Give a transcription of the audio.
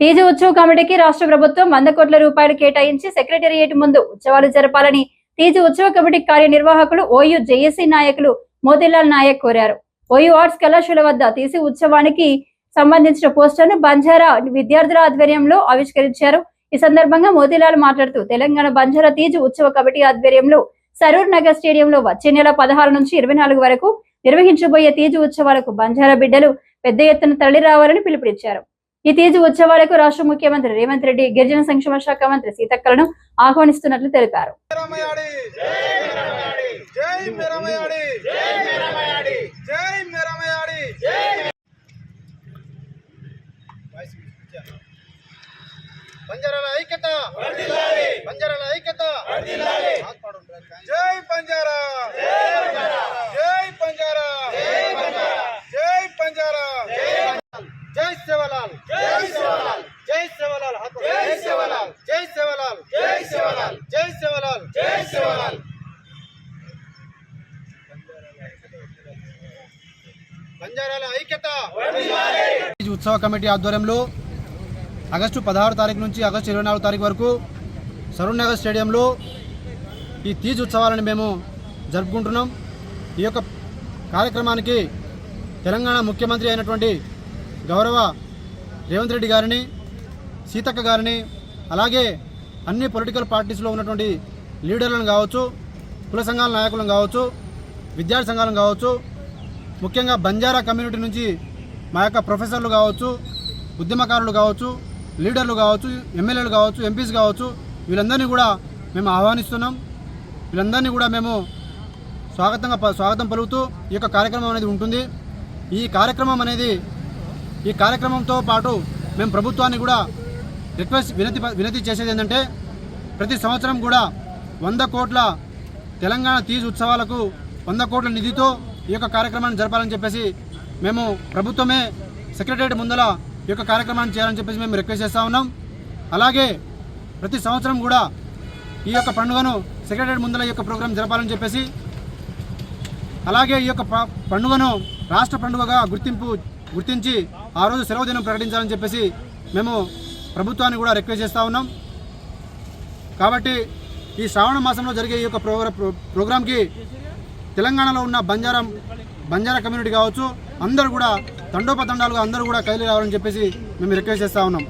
TG ఉత్సవ కమిటీకి రాష్ట్ర ప్రభుత్వం వంద కోట్ల రూపాయలు కేటాయించి సెక్రటేరియట్ ముందు ఉత్సవాలు జరపాలని టీజీ ఉత్సవ కమిటీ కార్యనిర్వాహకులు ఓయూ జేఏసీ నాయకులు మోతీలాల్ నాయక్ కోరారు. ఓయూ ఆర్ట్స్ కళాశాల వద్ద తీసి ఉత్సవానికి సంబంధించిన పోస్టర్ను బంజారా విద్యార్థుల ఆధ్వర్యంలో ఆవిష్కరించారు. ఈ సందర్భంగా మోతీలాల్ మాట్లాడుతూ తెలంగాణ బంజారా తీజు ఉత్సవ కమిటీ ఆధ్వర్యంలో సరూర్ నగర్ స్టేడియంలో వచ్చే నెల పదహారు నుంచి ఇరవై నాలుగు వరకు నిర్వహించబోయే తీజు ఉత్సవాలకు బంజారా బిడ్డలు పెద్ద ఎత్తున తరలి రావాలని పిలుపునిచ్చారు. ఈ తీజు ఉత్సవాలకు రాష్ట్ర ముఖ్యమంత్రి రేవంత్ రెడ్డి గిరిజన సంక్షేమ శాఖ మంత్రి సీతక్కలను ఆహ్వానిస్తున్నట్లు తెలిపారు ఉత్సవ కమిటీ ఆధ్వర్యంలో ఆగస్టు పదహారు తారీఖు నుంచి ఆగస్టు ఇరవై నాలుగు తారీఖు వరకు సరూర్నగర్ స్టేడియంలో ఈ తీజ్ ఉత్సవాలను మేము జరుపుకుంటున్నాం. ఈ యొక్క కార్యక్రమానికి తెలంగాణ ముఖ్యమంత్రి అయినటువంటి గౌరవ రేవంత్ రెడ్డి గారిని సీతక్క గారిని అలాగే అన్ని పొలిటికల్ పార్టీస్లో ఉన్నటువంటి లీడర్లను కావచ్చు కుల సంఘాల నాయకులను కావచ్చు విద్యార్థి సంఘాలను కావచ్చు ముఖ్యంగా బంజారా కమ్యూనిటీ నుంచి మా యొక్క ప్రొఫెసర్లు కావచ్చు ఉద్యమకారులు కావచ్చు లీడర్లు కావచ్చు ఎమ్మెల్యేలు కావచ్చు ఎంపీస్ కావచ్చు వీళ్ళందరినీ కూడా మేము ఆహ్వానిస్తున్నాం. వీళ్ళందరినీ కూడా మేము స్వాగతంగా ప- స్వాగతం పలుకుతూ ఈ యొక్క కార్యక్రమం అనేది ఉంటుంది. ఈ కార్యక్రమం అనేది ఈ కార్యక్రమంతో పాటు మేము ప్రభుత్వాన్ని కూడా రిక్వెస్ట్ వినతి ప- వినతి చేసేది ఏంటంటే ప్రతి సంవత్సరం కూడా వంద కోట్ల తెలంగాణ తీజ్ ఉత్సవాలకు వంద కోట్ల నిధితో ఈ యొక్క కార్యక్రమాన్ని జరపాలని చెప్పేసి మేము ప్రభుత్వమే సెక్రటరియట్ ముందల ఈ యొక్క కార్యక్రమాన్ని చేయాలని చెప్పేసి మేము రిక్వెస్ట్ చేస్తూ ఉన్నాం. అలాగే ప్రతి సంవత్సరం కూడా ఈ యొక్క పండుగను సెక్రటరియట్ ముందల ఈ యొక్క ప్రోగ్రాం జరపాలని చెప్పేసి అలాగే ఈ యొక్క పండుగను రాష్ట్ర పండుగగా గుర్తింపు గుర్తించి ఆ రోజు సెలవు దినం ప్రకటించాలని చెప్పేసి మేము ప్రభుత్వాన్ని కూడా రిక్వెస్ట్ చేస్తూ ఉన్నాం. కాబట్టి ఈ శ్రావణ మాసంలో జరిగే ఈ యొక్క ప్రోగ్రా ప్రో- ప్రోగ్రాంకి తెలంగాణలో ఉన్న బంజారా బంజారా కమ్యూనిటీ కావచ్చు అందరూ కూడా తండోపతండాలుగా అందరూ కూడా కైలు రావాలని చెప్పేసి మేము రిక్వెస్ట్ చేస్తూ ఉన్నాం.